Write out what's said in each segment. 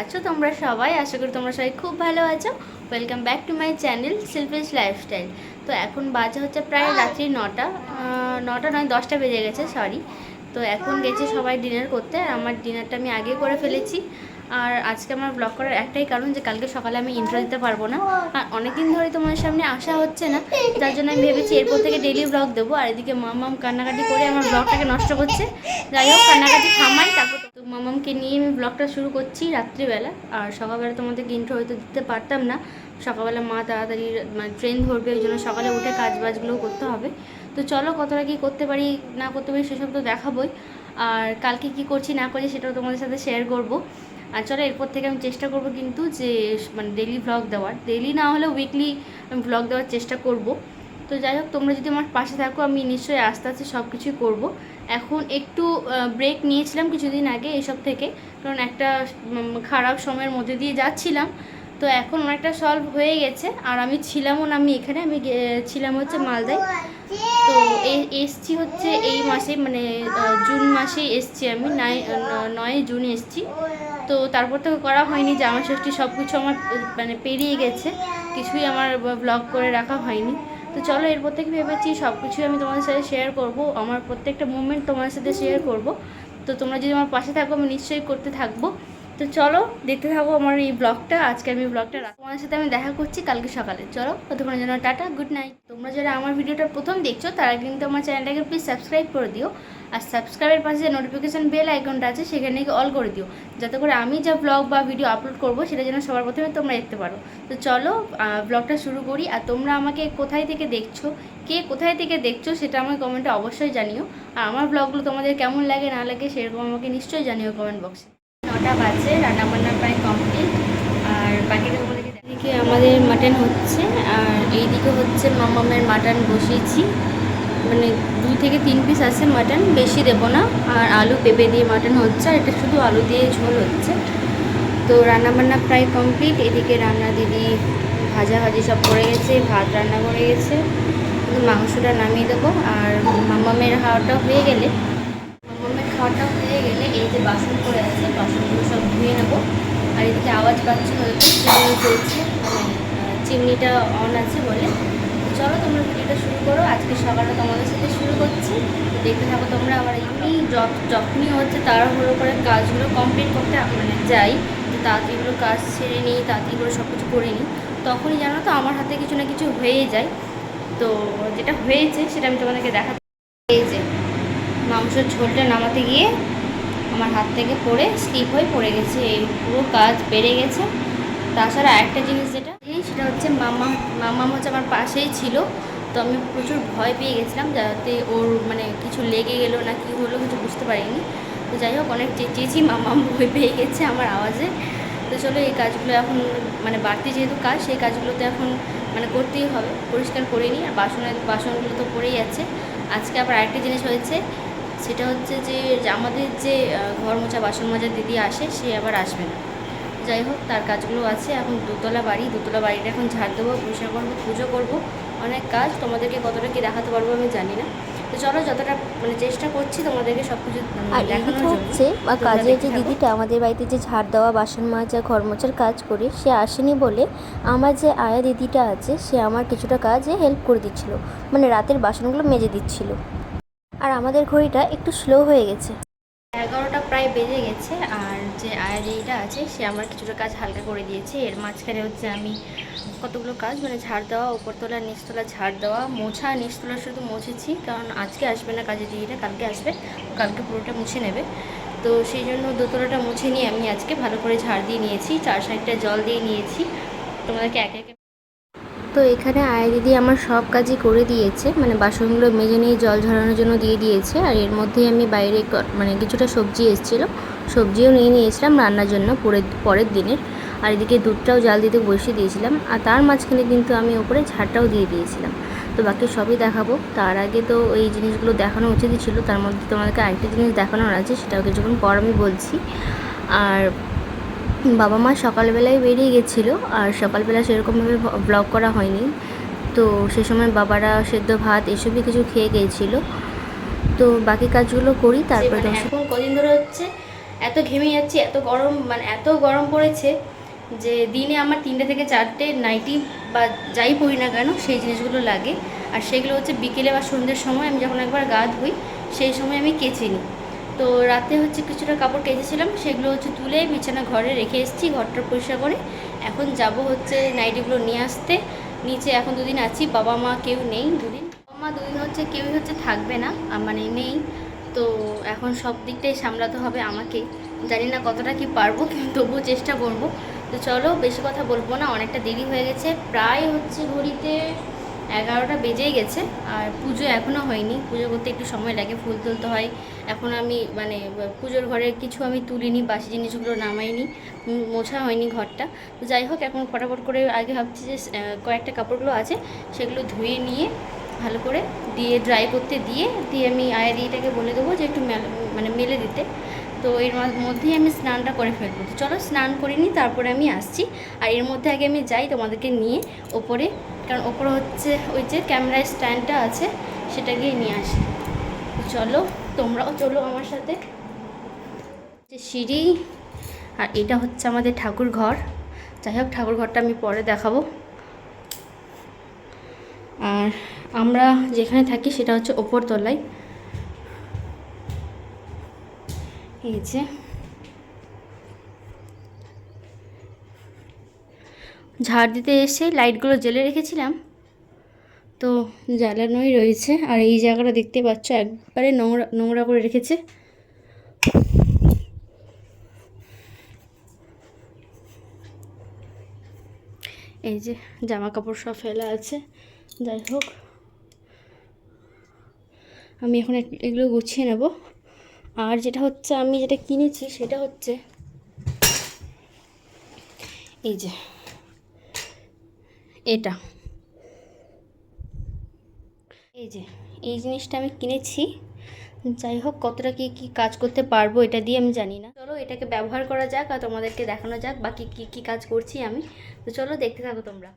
আছো তোমরা সবাই? আশা করি তোমরা সবাই খুব ভালো আছো। Welcome back to my channel Shilpesh lifestyle তো এখন বাজে হচ্ছে প্রায় রাত্রি নটা নটা নয়, দশটা বেজে গেছে সরি তো এখন গেছে সবাই ডিনার করতে, আর আমার ডিনারটা আমি আগে করে ফেলেছি। আর আজকে আমার ব্লগ করার একটাই কারণ যে কালকে সকালে আমি ইন্ট্রো দিতে পারব না। আর অনেকদিন ধরে তোমাদের সামনে আসা হচ্ছে না, যার জন্য আমি ভেবেছি এরপর থেকে ডেলি ব্লগ দেবো। আর এদিকে মাম মামাম কান্নাকাটি করে আমার ব্লগটাকে নষ্ট করছে। যাই হোক, কান্নাকাটি থামাই, তারপর মামামকে নিয়ে আমি ব্লগটা শুরু করছি রাত্রিবেলা। আর সকালবেলা তোমাদেরকে ইন্ট্রো হয়তো দিতে পারতাম না। সকালবেলা মা তাড়াতাড়ি মানে ট্রেন ধরবে, ওই জন্য সকালে উঠে কাজ বাজগুলোও করতে হবে। তো চলো কতটা কী করতে পারি, না করতে পারি সেসব তো দেখাবোই। আর কালকে কি করছি, না করছি সেটাও তোমাদের সাথে শেয়ার করব। আর চলো এরপর থেকে আমি চেষ্টা করব কিন্তু যে মানে ডেলি ব্লগ দেওয়ার। ডেলি না হলেও উইকলি আমি ভ্লগ দেওয়ার চেষ্টা করব। তো যাই হোক, তোমরা যদি আমার পাশে থাকো, আমি নিশ্চয়ই আস্তে আস্তে সব কিছুই করব। এখন একটু ব্রেক নিয়েছিলাম কিছুদিন আগে এসব থেকে, কারণ একটা খারাপ সময়ের মধ্যে দিয়ে যাচ্ছিলাম। তো এখন অনেকটা সলভ হয়ে গেছে, আর আমি ছিলামও না, আমি এখানে, আমি ছিলাম হচ্ছে মালদায়। তো এসছি হচ্ছে এই মাসে মানে জুন মাসেই এসছি আমি নয় নয় জুন এসছি। তো তারপর থেকে করা হয়নি জামা ষষ্ঠী সব কিছু আমার মানে পেরিয়ে গেছে, কিছুই আমার ব্লগ করে রাখা হয়নি। তো চলো এরপর থেকে ভেবেছি সব কিছুই আমি তোমাদের সাথে শেয়ার করব। আমার প্রত্যেকটা মুভমেন্ট তোমার সাথে শেয়ার করব। তো তোমরা যদি আমার পাশে থাকো, আমি নিশ্চয়ই করতে থাকব। তো চলো, দেখতে থাকো আমার এই ব্লগটা আজকে আমি ব্লগটা তোমাদের সাথে আমি দেখা করছি কালকে সকালে। চলো ততক্ষণের জন্য টাটা গুড নাইট তোমরা যারা আমার ভিডিওটা প্রথম দেখছ, তারা কিন্তু আমার চ্যানেলটাকে প্লিজ সাবস্ক্রাইব করে দিও। আর সাবস্ক্রাইবের পাশে যে নোটিফিকেশান বেল আইকনটা আছে, সেখানে অল করে দিও। যাতে করে আমি যা ব্লগ বা ভিডিও আপলোড করব, সেটা যেন সবার প্রথমে তোমরা দেখতে পারো। তো চলো ব্লগটা শুরু করি। আর তোমরা আমাকে কোথায় থেকে দেখছ, কে কোথায় থেকে দেখছ, সেটা আমাকে কমেন্টে অবশ্যই জানিও। আর আমার ব্লগগুলো তোমাদের কেমন লাগে, না লাগে, সেরকম আমাকে নিশ্চয়ই জানিও কমেন্ট বক্সে নটা বাজে, রান্নাবান্না প্রায় কমপ্লিট আর দেখাই। এদিকে আমাদের মাটন হচ্ছে, আর এইদিকে হচ্ছে মামামের মাটন বসিয়েছি। মানে দুই থেকে তিন পিস আছে মাটন বেশি দেবো না। আর আলু পেঁপে দিয়ে মাটন হচ্ছে, আর এটা শুধু আলু দিয়ে ঝোল হচ্ছে। তো রান্নাবান্না প্রায় কমপ্লিট এদিকে রান্না দিদি ভাজা ভাজি সব করে গেছে, ভাত রান্না করে গেছে। মাংসটা নামিয়ে দেবো। আর মামামের হাওয়াটা হয়ে গেলে খাওয়াটা হয়ে গেলে এই যে বাসন করে আছে, বাসনগুলো সব ধুয়ে নেব। আর এদিকে আওয়াজ পাচ্ছি চলছে মানে চিমনিটা অন আছে বলে। চলো তোমরা ভিডিওটা শুরু করো, আজকে সকালে তোমাদের সাথে শুরু করছি। দেখতে থাকো তোমরা আবার আমি যখ- যখনই হচ্ছে তাড়াহুড়ো করে কাজগুলো কমপ্লিট করতে মানে যাই যে তাড়াতাড়িগুলো কাজ ছেড়ে নিই, তাড়াতাড়িগুলো সব কিছু করে নিই। তখনই জানো তো আমার হাতে কিছু না কিছু হয়ে যায়। তো যেটা হয়েছে সেটা আমি তোমাদেরকে দেখাতে এই যে মাংসের ঝোলটা নামাতে গিয়ে আমার হাত থেকে পড়ে, স্লিপ হয়ে পড়ে গেছে। এই পুরো কাজ বেড়ে গেছে। তাছাড়া একটা জিনিস যেটা, সেটা হচ্ছে মামা মামা হচ্ছে আমার পাশেই ছিল। তো আমি প্রচুর ভয় পেয়ে গেছিলাম যাতে ওর মানে কিছু লেগে গেলো না কি হলো কিছু বুঝতে পারিনি। তো যাই হোক, অনেক চেঁচিয়েছি, মামা ভয় পেয়ে গেছে আমার আওয়াজে। তো চলো, এই কাজগুলো এখন মানে বাড়তি যেহেতু কাজ, সেই কাজগুলো তো এখন মানে করতেই হবে। পরিষ্কার করে নিই, আর বাসনের, বাসনগুলো তো পড়েই আছে। আজকে আবার আরেকটা জিনিস হয়েছে সেটা হচ্ছে যে আমাদের যে ঘর মোছা বাসন মাজার দিদি আসে সে আবার আসবে না। যাই হোক তার কাজগুলো আছে। এখন দুতলা বাড়ি দুতলা বাড়িটা এখন ঝাড় দেবো পরিষ্কার করব পুজো করব। অনেক কাজ তোমাদেরকে কতটা কি দেখাতে পারব আমি জানি না। তো চলো যতটা মানে চেষ্টা করছি তোমাদেরকে সব কিছু হচ্ছে বা কাজের যে দিদিটা আমাদের বাড়িতে যে ঝাড় দেওয়া বাসন মাজা ঘর মোছার কাজ করে সে আসেনি বলে আমার যে আয়া দিদিটা আছে সে আমার কিছুটা কাজে হেল্প করে দিচ্ছিল। মানে রাতের বাসনগুলো মেজে দিচ্ছিল। আর আমাদের ঘড়িটা একটু স্লো হয়ে গেছে। এগারোটা প্রায় বেজে গেছে, আর যে আয়া দিদিটা আছে, সে আমার কিছুটা কাজ হালকা করে দিয়েছে। এর মাঝখানে হচ্ছে আমি কতগুলো কাজ মানে ঝাড় দেওয়া উপরতলা নিচতলা ঝাড় দেওয়া, মোছা নিচতলা শুধু মুছেছি, কারণ আজকে আসবে না কাজের দিদিটা কালকে আসবে, কালকে পুরোটা মুছে নেবে। তো সেই জন্য দোতলাটা মুছে নিয়ে আমি আজকে ভালো করে ঝাড় দিয়ে নিয়েছি, চার সাইডটা জল দিয়ে নিয়েছি। তোমাদেরকে একে একে তো এখানে আয়া দিদি আমার সব কাজই করে দিয়েছে। মানে বাসনগুলো মেজে নিয়ে জল ঝরানোর জন্য দিয়ে দিয়েছে। আর এর মধ্যেই আমি বাইরে মানে কিছুটা সবজি এসেছিল। সবজিও নিয়ে নিয়েছিলাম রান্নার জন্য পরের পরের দিনের। আর এদিকে দুধটাও জাল দিতে বসিয়ে দিয়েছিলাম। আর তার মাঝখানে কিন্তু আমি ওপরে ঝাড়টাও দিয়ে দিয়েছিলাম। তো বাকি সবই দেখাবো। তার আগে তো এই জিনিসগুলো দেখানো উচিতই ছিল। তার মধ্যে তোমাদেরকে আরেকটা জিনিস দেখানোর আছে সেটাও কিছুক্ষণ পর আমি বলছি। আর বাবা মা সকালবেলায় বেরিয়ে গেছিল আর সকালবেলা সেরকমভাবে ব্লগ করা হয়নি। তো সে সময় বাবারা সেদ্ধ ভাত এসবই কিছু খেয়ে গিয়েছিল তো বাকি কাজগুলো করি তারপরে মানে এখন কদিন ধরে হচ্ছে এত ঘেমে যাচ্ছি এত গরম মানে এত গরম পড়েছে যে দিনে আমার তিনটে থেকে চারটে নাইটি বা যাই পড়ি না কেন সেই জিনিসগুলো লাগে। আর সেগুলো হচ্ছে বিকেলে বা সন্ধ্যের সময় আমি যখন একবার গা ধুই সেই সময় আমি কেচে নিই। তো রাতে হচ্ছে কিছুটা কাপড় কেচেছিলাম, সেগুলো হচ্ছে তুলে বিছানা ঘরে রেখে এসেছি, ঘরটা পরিষ্কার করে। এখন যাব হচ্ছে নাইটিগুলো নিয়ে আসতে। নিচে এখন দুদিন আছি, বাবা মা কেউ নেই দুদিন। বাবা মা দুদিন হচ্ছে কেউই হচ্ছে থাকবে না মানে নেই। তো এখন সব দিকটাই সামলাতে হবে আমাকে। জানি না কতটা কি পারব, কিন্তু তবুও চেষ্টা করব। তো চলো, বেশি কথা বলব না, অনেকটা দেরি হয়ে গেছে। প্রায় হচ্ছে ঘড়িতে এগারোটা বেজেই গেছে, আর পুজো এখনও হয়নি। পুজো করতে একটু সময় লাগে, ফুল তুলতে হয়। এখন আমি মানে পুজোর ঘরে কিছু আমি তুলিনি, বাসি জিনিসগুলো নামাইনি মোছা হয়নি ঘরটা। তো যাই হোক, এখন ফটাফট করে আগে ভাবছি যে কয়েকটা কাপড়গুলো আছে, সেগুলো ধুয়ে নিয়ে ভালো করে দিয়ে ড্রাই করতে দিয়ে দিয়ে আমি আয়ারিটাকে বলে দেবো যে একটু মানে মেলে দিতে। তো এর মধ্যেই আমি স্নানটা করে ফেলব। চলো স্নান করে নিই, তারপরে আমি আসছি। আর এর মধ্যে আগে আমি যাই তোমাদেরকে নিয়ে ওপরে, কারণ ওপরে হচ্ছে ওই যে ক্যামেরার স্ট্যান্ডটা আছে, সেটা গিয়ে নিয়ে আসি। চলো, তোমরাও চলো আমার সাথে। যে সিঁড়ি, আর এটা হচ্ছে আমাদের ঠাকুর ঘর। যাই হোক, ঠাকুর ঘরটা আমি পরে দেখাবো। আর আমরা যেখানে থাকি, সেটা হচ্ছে ওপর এই যে। ঝাড় দিতে এসে লাইটগুলো জ্বেলে রেখেছিলাম। তো জ্বালানোই রয়েছে। আর এই জায়গাটা দেখতে পাচ্ছ, একবারে নোংরা নোংরা করে রেখেছে। এই যে জামা কাপড় সব ফেলা আছে। যাই হোক, আমি এখন এগুলো গুছিয়ে নেব। আর যেটা হচ্ছে, আমি যেটা কিনেছি সেটা হচ্ছে এই যে, এটা। এই যে, এই জিনিসটা আমি কিনেছি। যাই হোক, কতটা কি কি কাজ করতে পারব এটা দিয়ে আমি জানি না। চলো, এটাকে ব্যবহার করা যাক আর তোমাদেরকে দেখানো যাক বাকি কি কি কাজ করছি আমি। তো চলো, দেখতে থাকো তোমরা।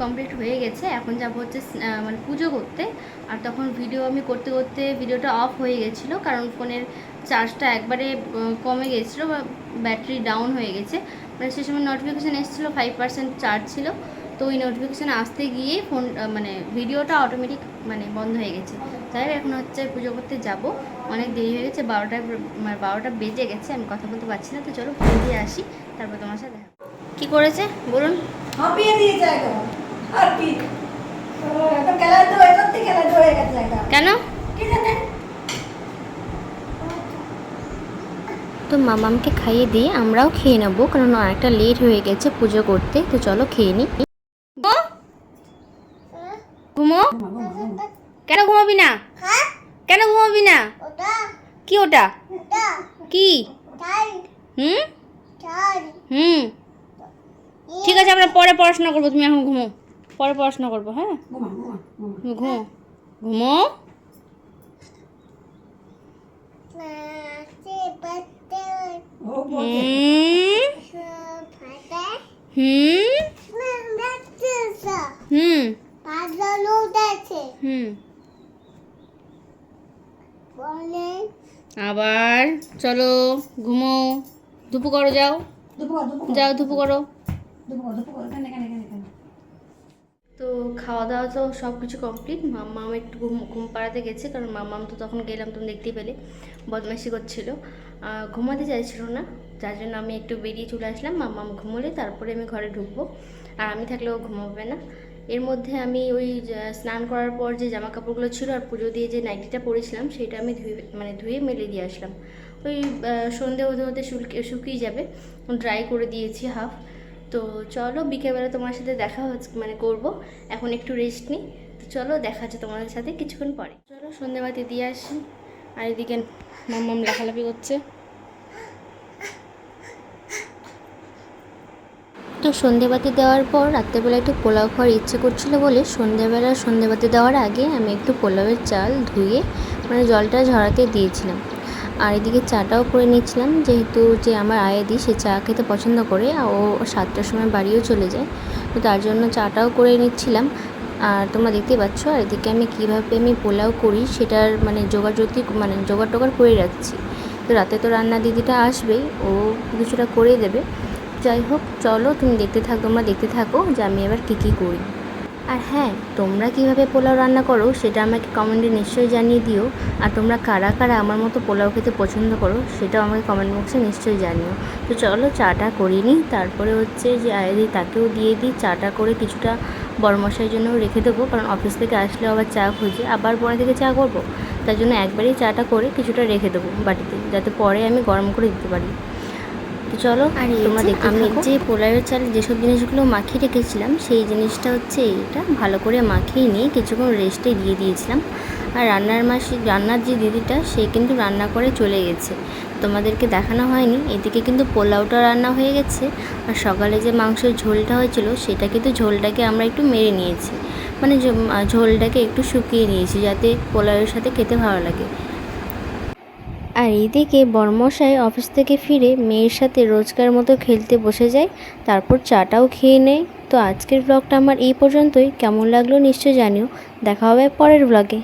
কমপ্লিট হয়ে গেছে, এখন যাব হচ্ছে মানে পুজো করতে। আর তখন ভিডিও আমি করতে করতে ভিডিওটা অফ হয়ে গেছিল, কারণ ফোনের চার্জটা একবারে কমে গেছিল বা ব্যাটারি ডাউন হয়ে গেছে। মানে সে সময় নোটিফিকেশান এসেছিল ফাইভ পার্সেন্ট চার্জ ছিল। তো ওই নোটিফিকেশান আসতে গিয়ে ফোন মানে ভিডিওটা অটোমেটিক মানে বন্ধ হয়ে গেছে। তাই এখন হচ্ছে পুজো করতে যাব। অনেক দেরি হয়ে গেছে বারোটায় মানে বারোটা বেজে গেছে, আমি কথা বলতে পারছি না। তো চলো ফোন দিয়ে আসি, তারপর তোমার সাথে দেখা কী করেছে? বলুন। হাঁপিয়ে দিয়েছে একদম। আর কি? খেলা তো সত্যি খেলা হয়ে গেছে একদম কেন? কি জানে? তো মামামকে খাইয়ে দিয়ে আমরাও খেয়ে নেব কারণ অনেকটা লেট হয়ে গেছে পুজো করতে তো চলো খেয়ে নিই ঘুমো? কেন ঘুমাবি না? কেন ঘুমাবি না? কি ওটা? কি? হুম? হুম। ঠিক আছে আমরা পরে পড়াশোনা করব তুমি এখন ঘুমো। পরে পড়াশোনা করব হ্যাঁ? ঘুমা ঘুমা। হুম। হুম। আবার চলো ঘুমো। ধুপু করো যাও। যাও ধুপু করো। কেন কেন কেন কেন তো খাওয়া দাওয়া তো সব কিছু কমপ্লিট মাম্মাম একটু ঘুম ঘুম পাড়াতে গেছে, কারণ মাম্মাম তো তখন গেলাম, তুমি দেখতেই পেলে, বদমাইশি করছিল। ঘুমাতে চাইছিল না, যার জন্য আমি একটু বেরিয়ে চলে আসলাম। মাম্মাম ঘুমোলে, তারপরে আমি ঘরে ঢুকবো। আর আমি থাকলেও ঘুমাবে না। এর মধ্যে আমি ওই স্নান করার পর যে জামা কাপড়গুলো ছিল আর পুজো দিয়ে যে নাইটিটা পরেছিলাম, সেটা আমি ধুয়ে মানে ধুয়ে মেলে দিয়ে আসলাম। ওই সন্ধে হতে হতে শুকিয়ে যাবে। ড্রাই করে দিয়েছি হাফ তো চলো বিকেলবেলা তোমার সাথে দেখা হচ্ছে মানে করব। এখন একটু রেস্ট নিই। তো চলো দেখা হচ্ছে তোমাদের সাথে কিছুক্ষণ পরে। চলো সন্ধ্যেবাতি দিয়ে আসি। আর এদিকে মাম্মাম লাফালাফি করছে। তো সন্ধেবাতি দেওয়ার পর রাত্রেবেলা একটু পোলাও খাওয়ার ইচ্ছে করছিল বলে সন্ধেবেলা সন্ধেবাতি দেওয়ার আগে আমি একটু পোলাওয়ের চাল ধুয়ে মানে জলটা ঝরাতে দিয়েছিলাম। আর এদিকে চাটাও করে নিচ্ছিলাম। যেহেতু যে আমার আয়াদি সে চা খেতে পছন্দ করে ও সাতটার সময় বাড়িও চলে যায়। তো তার জন্য চাটাও করে নিচ্ছিলাম। আর তোমরা দেখতেই পাচ্ছ, আর এদিকে আমি কীভাবে আমি পোলাও করি, সেটার মানে জোগাড় মানে জোগাড় টোগাড় করে রাখছি। তো রাতে তো রান্না দিদিটা আসবেই ও কিছুটা করে দেবে। যাই হোক, চলো তুমি দেখতে থাকো, তোমরা দেখতে থাকো যে আমি এবার কী কী করি। আর হ্যাঁ তোমরা কীভাবে পোলাও রান্না করো সেটা আমাকে কমেন্টে নিশ্চয়ই জানিয়ে দিও। আর তোমরা কারা কারা আমার মতো পোলাও খেতে পছন্দ করো সেটাও আমাকে কমেন্ট বক্সে নিশ্চয়ই জানিও। তো চলো চাটা করিয়ে নিই, তারপরে হচ্ছে যে আয়াদি তাকেও দিয়ে দিই, চাটা করে কিছুটা বড়মশাইয়ের জন্য রেখে দেবো, কারণ অফিস থেকে আসলে আবার চা খুঁজে, আবার পরে থেকে চা করব। তার জন্য একবারেই চাটা করে কিছুটা রেখে দেবো বাটিতে, যাতে পরে আমি গরম করে দিতে পারি। তো চলো তোমরা যে দেখতে আমি যে পোলাওয়ের চালে যেসব জিনিসগুলো মাখিয়ে রেখেছিলাম সেই জিনিসটা হচ্ছে এটা ভালো করে মাখিয়ে নিয়ে কিছুক্ষণ রেস্টে দিয়ে দিয়েছিলাম। আর রান্নার মাসি রান্নার যে দিদিটা সে কিন্তু রান্না করে চলে গেছে। তোমাদেরকে দেখানো হয়নি। এদিকে কিন্তু পোলাওটা রান্না হয়ে গেছে। আর সকালে যে মাংসের ঝোলটা হয়েছিল সেটা কিন্তু ঝোলটাকে আমরা একটু মেরে নিয়েছি। মানে ঝোলটাকে একটু শুকিয়ে নিয়েছি যাতে পোলাওয়ের সাথে খেতে ভালো লাগে। আর এদিকে বর্মশাই অফিস থেকে ফিরে মেয়ের সাথে রোজকার মতো খেলতে বসে যায়, তারপর চাটাও খেয়ে নেয়। তো আজকের ব্লগটা আমার এই পর্যন্তই। কেমন লাগল নিশ্চয় জানিও। দেখা হবে পরের ব্লগে